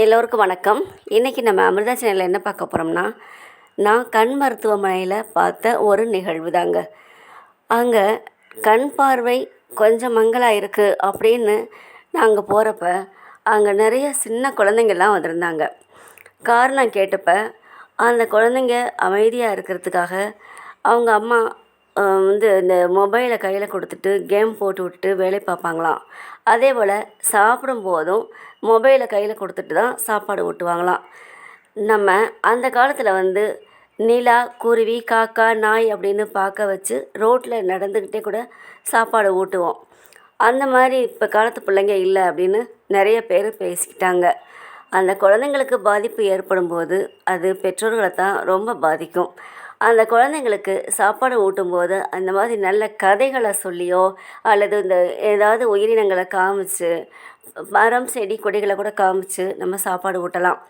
எல்லோருக்கும் வணக்கம். இன்றைக்கி நம்ம அமிர்தா சேனலில் என்ன பார்க்க போகிறோம்னா நான் கண் மருத்துவமனையில் பார்த்த ஒரு நிகழ்வு தாங்க அங்கே கண் பார்வை கொஞ்சம் மங்கலாக இருக்குது அப்படின்னு நாங்கள் போகிறப்ப அங்கே நிறைய சின்ன குழந்தைங்கள்லாம் வந்திருந்தாங்க. காரணம் கேட்டப்ப அந்த குழந்தைங்க அமைதியாக இருக்கிறதுக்காக அவங்க அம்மா வந்து இந்த மொபைலை கையில் கொடுத்துட்டு கேம் போட்டு விட்டுட்டு வேலை பார்ப்பாங்களாம் அதே போல் சாப்பிடும்போதும் மொபைலை கையில் கொடுத்துட்டு தான் சாப்பாடு ஊட்டுவாங்களாம் நம்ம அந்த காலத்தில் வந்து நிலா குருவி காக்கா நாய் அப்படின்னு பார்க்க வச்சு ரோட்டில் நடந்துக்கிட்டே கூட சாப்பாடு ஊட்டுவோம். அந்த மாதிரி இப்போ காலத்து பிள்ளைங்க இல்லை அப்படின்னு நிறைய பேர் பேசிக்கிட்டாங்க. அந்த குழந்தைங்களுக்கு பாதிப்பு ஏற்படும் போது அது பெற்றோர்களை தான் ரொம்ப பாதிக்கும். அந்த குழந்தைங்களுக்கு சாப்பாடு ஊட்டும்போது அந்த மாதிரி நல்ல கதைகளை சொல்லியோ அல்லது இந்த ஏதாவது உயிரினங்களை காமிச்சு மரம் செடி கொடிகளை கூட காமிச்சு நம்ம சாப்பாடு ஊட்டலாம்.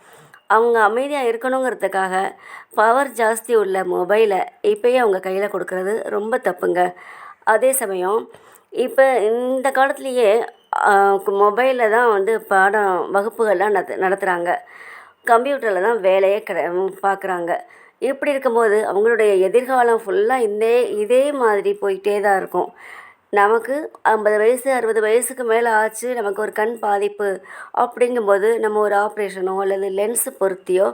அவங்க அமைதியாக இருக்கணுங்கிறதுக்காக பவர் ஜாஸ்தி உள்ள மொபைலை இப்போயே அவங்க கையில் கொடுக்கறது ரொம்ப தப்புங்க. அதே சமயம் இப்போ இந்த காலத்துலேயே மொபைலில் தான் வந்து பாடம் வகுப்புகள்லாம் நட நடத்துகிறாங்க கம்ப்யூட்டரில் தான் வேலையே கிட பார்க்குறாங்க இப்படி இருக்கும்போது அவங்களுடைய எதிர்காலம் ஃபுல்லாக இந்த இதே மாதிரி போயிட்டே தான் இருக்கும். நமக்கு ஐம்பது வயசு அறுபது வயசுக்கு மேலே ஆச்சு நமக்கு ஒரு கண் பாதிப்பு அப்படிங்கும்போது நம்ம ஒரு ஆப்ரேஷனோ அல்லது லென்ஸு பொருத்தியோ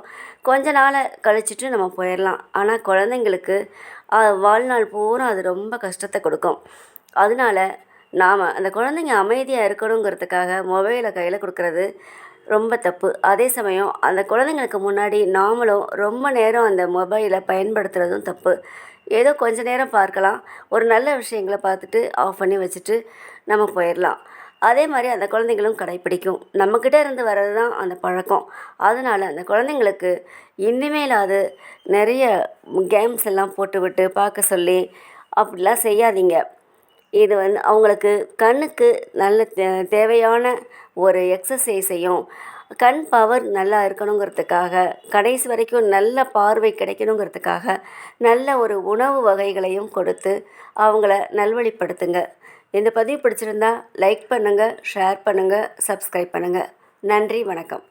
கொஞ்ச நாளை கழிச்சிட்டு நம்ம போயிடலாம். ஆனால் குழந்தைங்களுக்கு வாழ்நாள் பூரா அது ரொம்ப கஷ்டத்தை கொடுக்கும். அதனால நாம் அந்த குழந்தைங்க அமைதியாக இருக்கணுங்கிறதுக்காக மொபைலை கையில் கொடுக்கறது ரொம்ப தப்பு. அதே சமயம் அந்த குழந்தைங்களுக்கு முன்னாடி நாமளும் ரொம்ப நேரம் அந்த மொபைலை பயன்படுத்துகிறதும் தப்பு. ஏதோ கொஞ்ச நேரம் பார்க்கலாம். ஒரு நல்ல விஷயங்களை பார்த்துட்டு ஆஃப் பண்ணி வச்சுட்டு நம்ம போயிடலாம். அதே மாதிரி அந்த குழந்தைங்களும் கடைப்பிடிக்கும். நம்மக்கிட்ட இருந்து வர்றது தான் அந்த பழக்கம். அதனால் அந்த குழந்தைங்களுக்கு இனிமேலாவது நிறைய கேம்ஸ் எல்லாம் போட்டுவிட்டு பார்க்க சொல்லி அப்படிலாம் செய்யாதீங்க. இது வந்து அவங்களுக்கு கண்ணுக்கு நல்ல தே தேவையான ஒரு எக்ஸசைஸையும் கண் பவர் நல்லா இருக்கணுங்கிறதுக்காக கடைசி வரைக்கும் நல்ல பார்வை கிடைக்கணுங்கிறதுக்காக நல்ல ஒரு உணவு வகைகளையும் கொடுத்து அவங்கள நல்வழிப்படுத்துங்க. இந்த பதிவு பிடிச்சிருந்தா லைக் பண்ணுங்கள் ஷேர் பண்ணுங்கள் சப்ஸ்கிரைப் பண்ணுங்கள் நன்றி வணக்கம்.